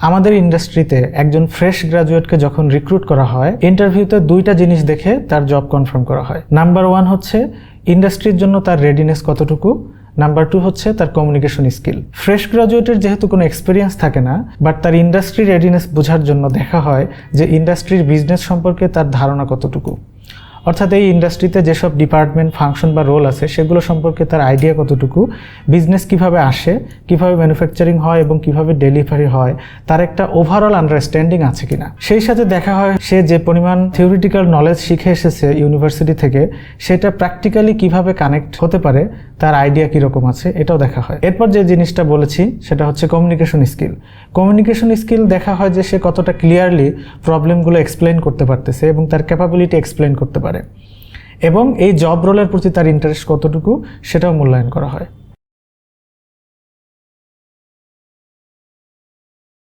আমাদের ইন্ডাস্ট্রিতে একজন ফ্রেশ গ্রাজুয়েটকে যখন রিক্রুট করা হয়, ইন্টারভিউতে দুইটা জিনিস দেখে তার জব কনফার্ম করা হয়। নাম্বার ওয়ান হচ্ছে, ইন্ডাস্ট্রির জন্য তার রেডিনেস কতটুকু? নাম্বার টু হচ্ছে, তার কমিউনিকেশন স্কিল ফ্রেশ গ্রাজুয়েটের যেহেতু কোনো এক্সপিরিয়েন্স থাকে না বাট তার ইন্ডাস্ট্রি রেডিনেস বোঝার জন্য দেখা হয় যে, ইন্ডাস্ট্রির বিজনেস সম্পর্কে তার ধারণা কতটুকু। অর্থাৎ এই ইন্ডাস্ট্রিতে যেসব ডিপার্টমেন্ট ফাংশন বা রোল আছে, সেগুলো সম্পর্কে তার আইডিয়া কতটুকু বিজনেস কীভাবে আসে, কীভাবে ম্যানুফ্যাকচারিং হয় এবং কীভাবে ডেলিভারি হয়, তার একটা ওভারঅল আন্ডারস্ট্যান্ডিং আছে কিনা। সেই সাথে দেখা হয়, সে যে পরিমাণ থিওরিটিক্যাল নলেজ শিখে এসেছে ইউনিভার্সিটি থেকে, সেটা প্র্যাকটিক্যালি কীভাবে কানেক্ট হতে পারে, তার আইডিয়া কীরকম আছে, এটাও দেখা হয়। এরপর যে জিনিসটা বলেছি, সেটা হচ্ছে কমিউনিকেশন স্কিল কমিউনিকেশন স্কিল দেখা হয় যে সে কতটা ক্লিয়ারলি প্রবলেমগুলো এক্সপ্লেন করতে পারতেছে এবং তার ক্যাপাবিলিটি এক্সপ্লেন করতে পারে। এবং এই জব রোলের প্রতি তার ইন্টারেস্ট কতটুকু সেটাও মূল্যায়ন করা হয়।